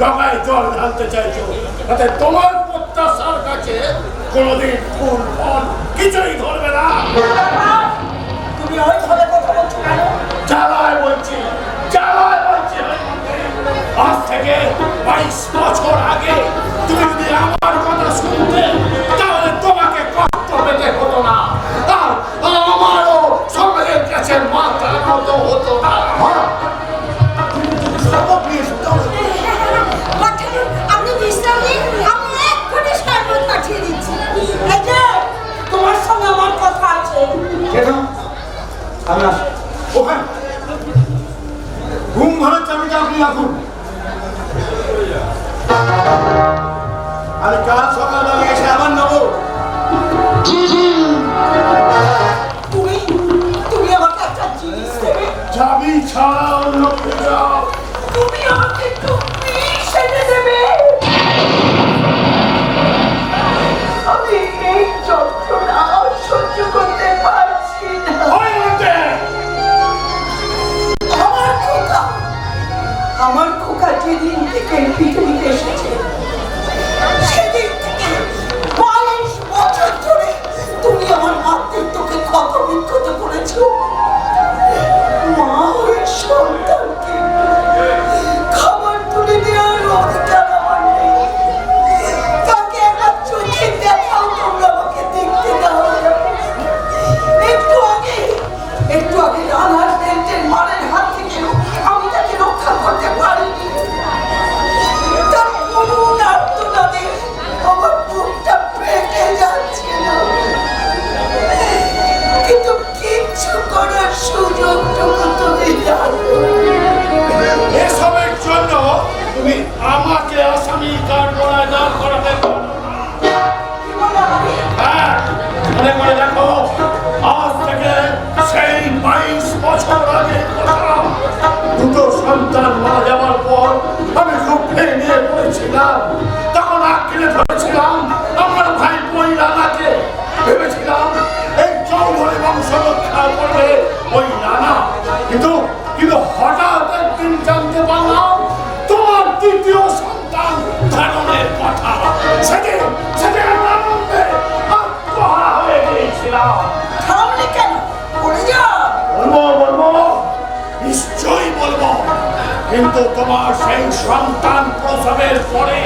গঙ্গায় জল ঢালতে চাইছো, তাতে তোমার প্রত্যাশার কাছে কোনোদিন ফুল, ফল কিছুই ধরবে না। তুমি কথা বলছো কেন? বলছি বলছি আজ থেকে বাইশ বছর আগে তুমি যদি আমার কথা শুনতে, তাহলে তোমাকে কষ্ট পেতে হতো না। আর আমারও সমাজের কাছে মাথার মতো হতো না। আমি আসি ঘুম ঘরের চাবিটা আপনি রাখুন। আর কাল সকালবেলা এসে আবার নেব। তুমি তুমি আমাকে একটা জিনিস চাবি ছাড়া অন্য তুমি আমাকে তোমার সেই সন্তান প্রসবের পরে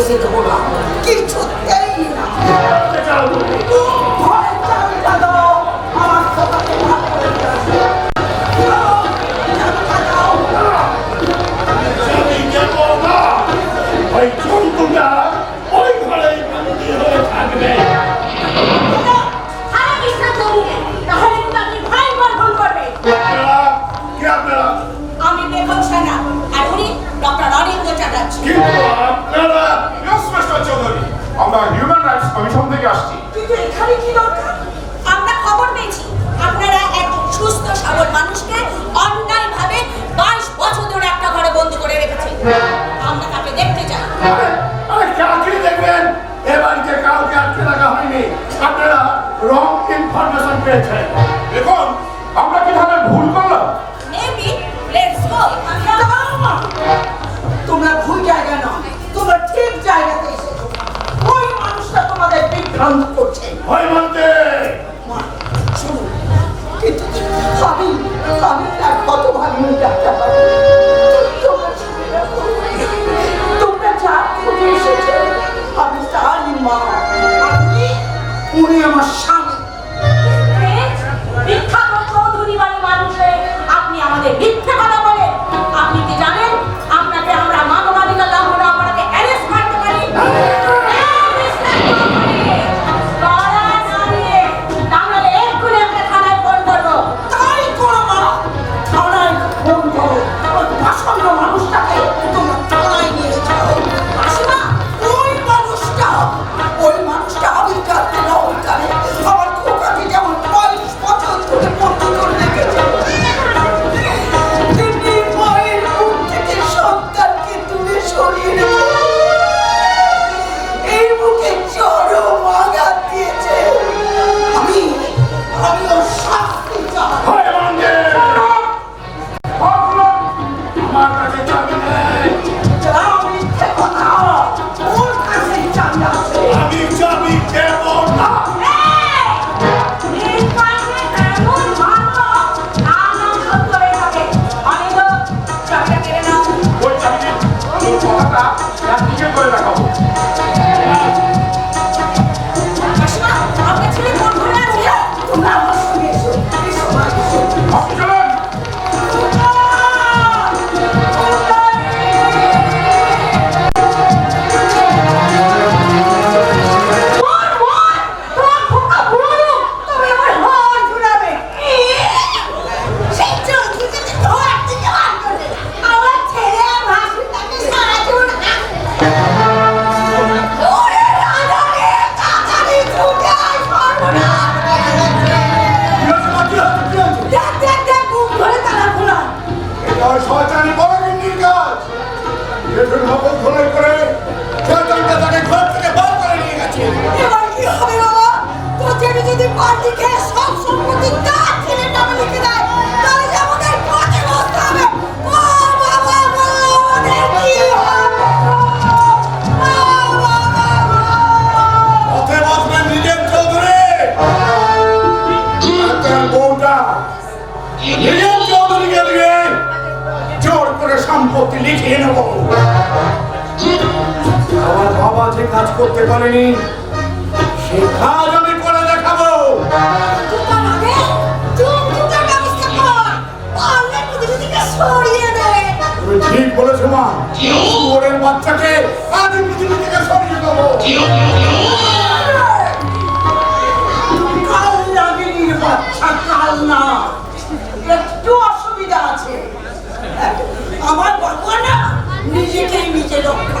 这些之后呢？রং ইনফরমেশন পেয়েছে। দেখুন আমরা কি ধরনের ভুল করলাম? তোমরা ভুল জায়গা নয় তোমরা ঠিক জায়গাতে এসেছ। ওই মানুষটা তোমাদের বিভ্রান্ত করছে। ওই মানুষ শুনুন কিন্তু আমি আমি নীরব চৌধুরীকে দিয়ে জোর করে সম্পত্তি লিখিয়ে নেব আমার বাবা যে কাজ করতে পারেনি সে কাজ আমি করে দেখাবো। ঠিক বলেছ মা। ওরের বাচ্চাকে আজ পৃথিবী থেকে সরিয়ে দেবো। বাচ্চা কাল না। একটু অসুবিধা আছে। আমার বাবা না নিজেকেই নিজে রক্ষা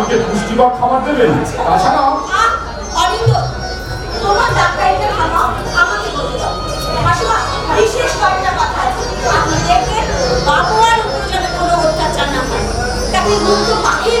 স্বামীকে পুষ্টিকর খাবার দেবেন তাছাড়া বিশেষ কয়েকটা কথা আপনাদেরকে বাবুয়ার উপজনে কোনো অত্যাচার না হয়। তাকে মুক্ত পাখির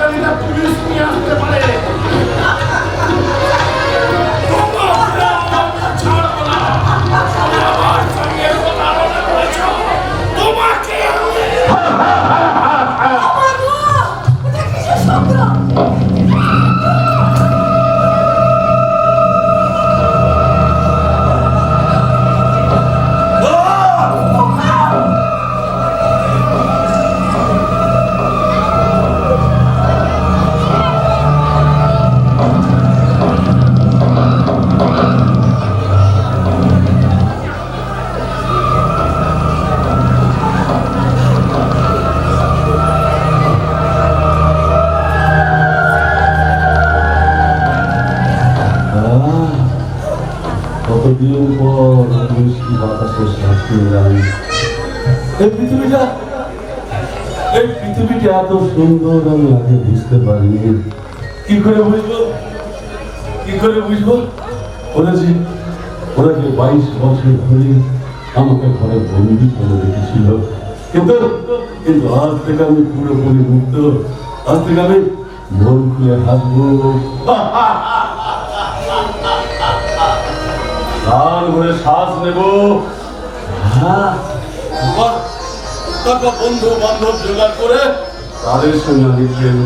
এই পৃথিবীটা এই পৃথিবীটা এত সুন্দর আমি আগে বুঝতে পারিনি। কি করে বুঝব? কি করে বুঝব? ওরা যে বাইশ বছর ধরে আমাকে ঘরে বন্দি করে রেখেছিল। কিন্তু কিন্তু আজ থেকে আমি পুরোপুরি মুক্ত। আজ থেকে আমি মন খুলে হাসবো কান ভরে শ্বাস নেব। হ্যাঁ। টাকা বন্ধু বান্ধব জোগাড় করে তাদের সঙ্গে আমি প্রেম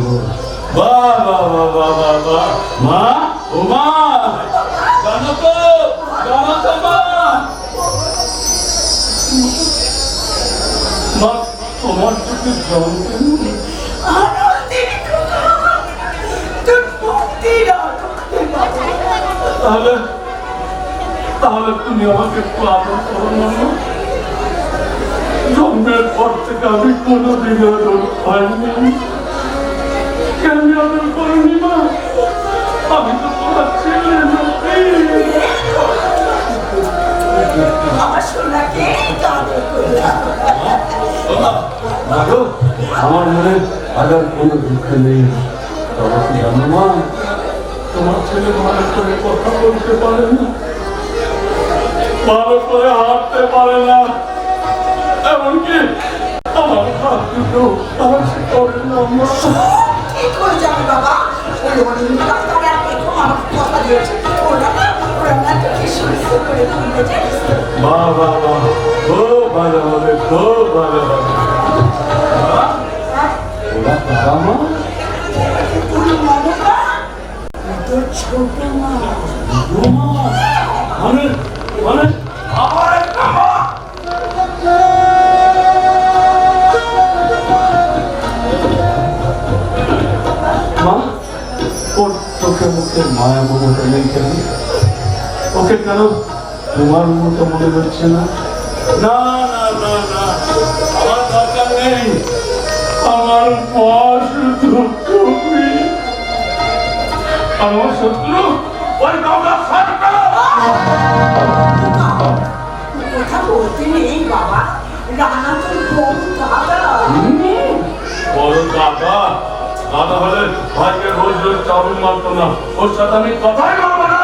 বাহ বাহ বাহ বাহ বাহ বাহ মা, ও মা, জানো তো মা। মা, তোমার যদি জানতে তাহলে তাহলে তুমি আমাকে একটু আদর করো না জন্মের পর থেকে আমি কোনোদিন আদর পাইনি। কেন আদর করিনি মা? আমি তো তোমার ছেলে। আমার আমার মনে আগার কোনো দুঃখ নেই। তবে কি জানো মা? তোমার ছেলে ভালো করে কথা বলতে পারে না। ভালো করে হাঁটতে পারে না। এমনকি আমার হাত দুটো কাজ করে না মা ঠিক হয়ে যাবে বাবা ওই অনেক ডাক্তার আর দেখো আমার কথা দিয়েছে ওরা না ওরা না তোকে সুস্থ করে তুলবে জানিস তো? বাহ বাহ বাহ খুব ভালো হবে খুব ভালো হবে ওরা কারা মা তোর মমতা তোর ছোট মা ও মা মানে মানে মুখে মায়া মমতা নেই কেন ওকে কেন? তোমার মতো মনে হচ্ছে না? না না না না। আমার দরকার নেই। আমার মা শুধু তুমি আমার শত্রু ওই সরকার। কথা বলতে নেই বাবা। রানা বড় দাদা। বড় দাদা? দাদা হলে ভাইকে রোজ রোজ চাউল মারতো না। ওর সাথে আমি কথাই বলব না।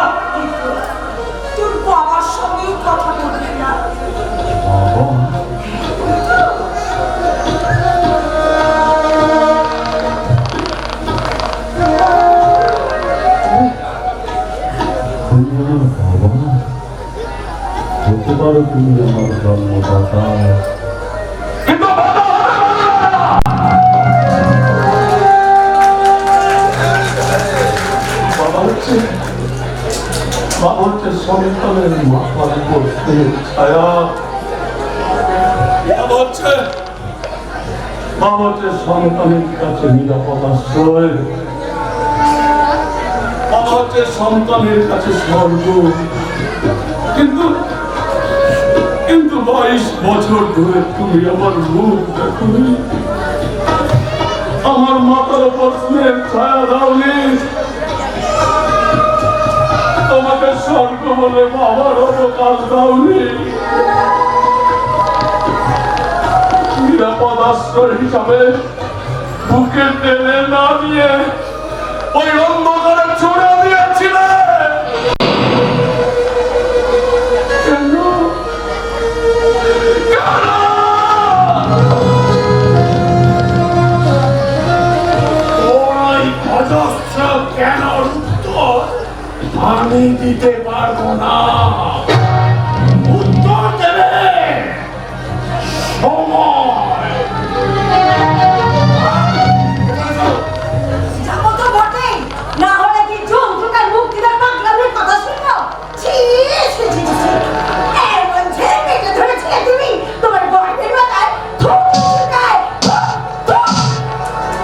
তোর বাবার সঙ্গেও কথা বলবি না। বাবা হতে পারো তুমি আমার জন্মদাতা বাবা হচ্ছে সন্তানের মাথার করতে ছায়া হচ্ছে বাবা সন্তানের কাছে নিরাপদ আশ্রয়। বাবা সন্তানের কাছে স্বর্গ। কিন্তু কিন্তু বাইশ বছর ধরে তুমি আমার মুখ দেখনি। আমার মাথার উপর স্নেহ ছায়া দাওনি। তোমাকে স্বর্গ বলে বাবার অবকাশ দাওনি। নিরাপদ আশ্রয় হিসাবে বুকের টেনে না নিয়ে ওই ছুড়ে